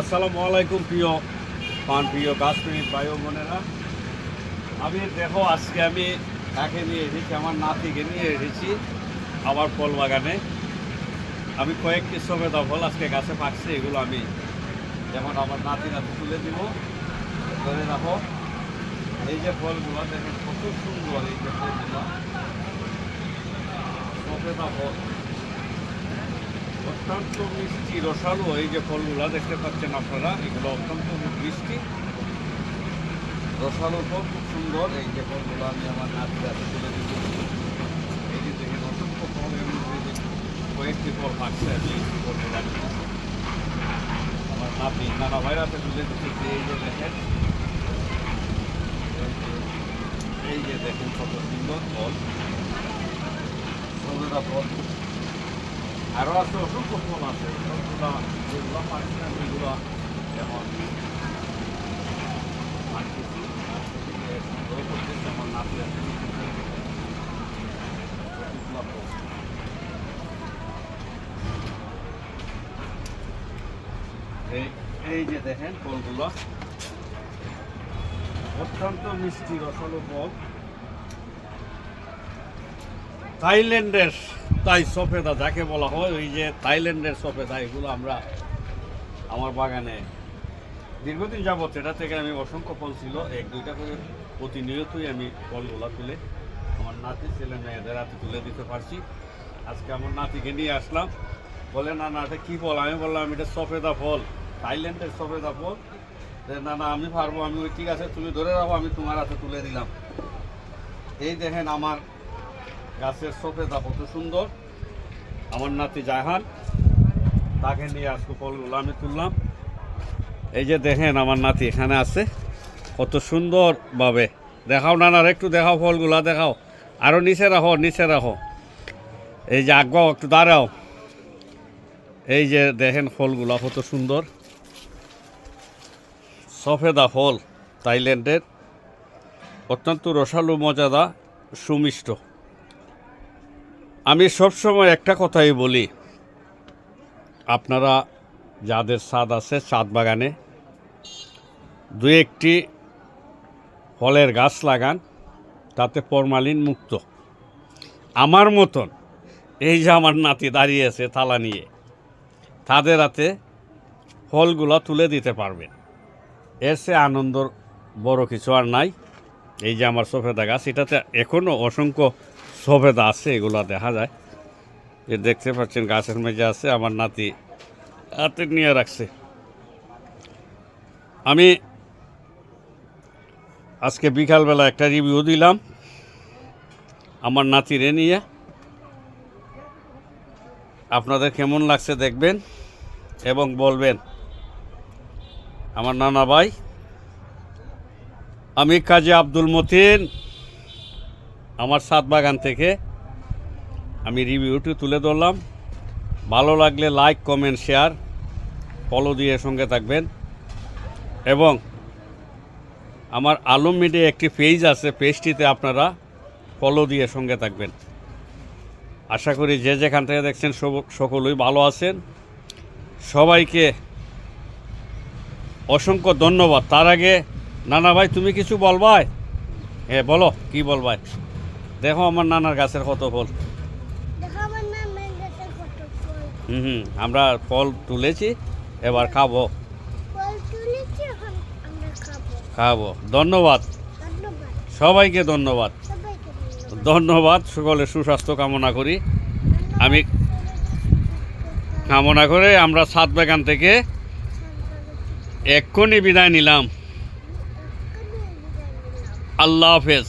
আসসালামু আলাইকুম প্রিয় পান, প্রিয় কাশ্মীর ভাই বোনেরা। আমি দেখো, আজকে আমি কাকে নিয়ে এসেছি, আমার নাতিকে নিয়ে এসেছি আমার ফল বাগানে আমি কয়েকটি সবেদা ফল আজকে গাছে পাকছে, এগুলো আমি যেমন আমার নাতি নাতি তুলে দিব। ধরে রাখো, এই যে ফলগুলো, দেখেন কত সুন্দর এই যে ফলগুলো। অত্যন্ত মিষ্টি, রসালো এই যে ফলগুলো দেখতে পাচ্ছেন আপনারা, এগুলো অত্যন্ত মিষ্টি। রসালো ফল খুব সুন্দর, এই যে ফলগুলো আমি আমার নাতি হাতে তুলে দিচ্ছি এই যে দেখেন, অসংখ্য ফল এর মধ্যে যে কয়েকটি ফল পাচ্ছে আমি বলতে পারি আমার নাতি নানা ভাইয়ের হাতে তুলে দিচ্ছি এই যে দেখেন। এই যে- দেখেন কত সুন্দর ফল। সবেদা ফল আরও আছে অসংখ্য আছে সবগুলো যেগুলো যেমন এই- এই যে দেখেন ফলগুলো অত্যন্ত মিষ্টি রসালো ফল থাইল্যান্ডের তাই সফেদা যাকে বলা হয়, ওই যে থাইল্যান্ডের সফেদা, এগুলো আমরা আমার বাগানে দীর্ঘদিন যাবত এটা থেকে আমি অসংখ্য ফল ছিল। এক, দুইটা করে প্রতিনিয়তই আমি ফলগুলো তুলে আমার নাতি ছেলে মেয়েদের হাতে তুলে দিতে পারছি। আজকে আমার নাতিকে নিয়ে আসলাম। বলে, না না, এটা কী ফল? আমি বললাম, এটা সফেদা ফল, থাইল্যান্ডের সফেদা ফল। না না, আমি পারব, আমি ঠিক আছে, তুমি ধরে রাখো, আমি তোমার হাতে তুলে দিলাম। এই দেখেন আমার গাছের সফেদা কত সুন্দর। আমার নাতি জাহান তাকে নিয়ে আসব ফলগুলো আমি তুললাম। এই যে দেখেন আমার নাতি এখানে আছে, কত সুন্দরভাবে দেখাও নানার একটু দেখাও ফলগুলা দেখাও। আরও নিচে রাখো নিচে রাখো। এই যে আগাও একটু দাঁড়াও। এই যে দেখেন ফলগুলা কত সুন্দর। সফেদা ফল, থাইল্যান্ডের। অত্যন্ত রসালো মজাদা সুমিষ্ট। আমি সবসময় একটা কথাই বলি। আপনারা যাদের ছাদ আছে ছাদ বাগানে দু একটি ফলের গাছ লাগান, তাতে ফরমালিন মুক্ত। আমার মতন এই যে আমার নাতি দাঁড়িয়ে আছে থালা নিয়ে, তাদের হাতে ফলগুলো তুলে দিতে পারবেন এর সে আনন্দর বড় কিছু আর নাই। এই যে আমার সফেদা গাছ, এটাতে এখনও অসংখ্য সফেদা আছে, এগুলো দেখা যায়। যে দেখতে পাচ্ছেন, গাছের মেঝে আছে, আমার নাতি হাতে নিয়ে রাখছে। আমি আজকে বিকালবেলা একটা রিভিউ দিলাম, আমার নাতিরে নিয়ে। আপনাদের কেমন লাগছে দেখবেন এবং বলবেন। আমার নানা ভাই, আমি কাজী আব্দুল মতিন আমার সাত বাগান থেকে আমি রিভিউটি তুলে ধরলাম। ভালো লাগলে লাইক কমেন্ট শেয়ার ফলো দিয়ে সঙ্গে থাকবেন। এবং আমার আলম মিডিয়া একটি পেজ আছে পেজটিতে আপনারা ফলো দিয়ে সঙ্গে থাকবেন। আশা করি যে যেখান থেকে দেখছেন সকলেই ভালো আছেন। সবাইকে অসংখ্য ধন্যবাদ। তার আগে, নানা ভাই, তুমি কিছু বলবাই? হ্যাঁ বলো, কি বলবাই? দেখো আমার নানার গাছের কত ফল। দেখা আমার নামের কাছে কত ফল। হুম হুম আমরা ফল তুলেছি এবার খাব। ফল তুলেছি এখন আমরা খাব। ধন্যবাদ। সবাইকে ধন্যবাদ। ধন্যবাদ। সকলে সুস্বাস্থ্য কামনা করি। আমি কামনা করে আমরা সাত বাগান থেকে এক্ষুনি বিদায় নিলাম। আল্লাহ হাফেজ।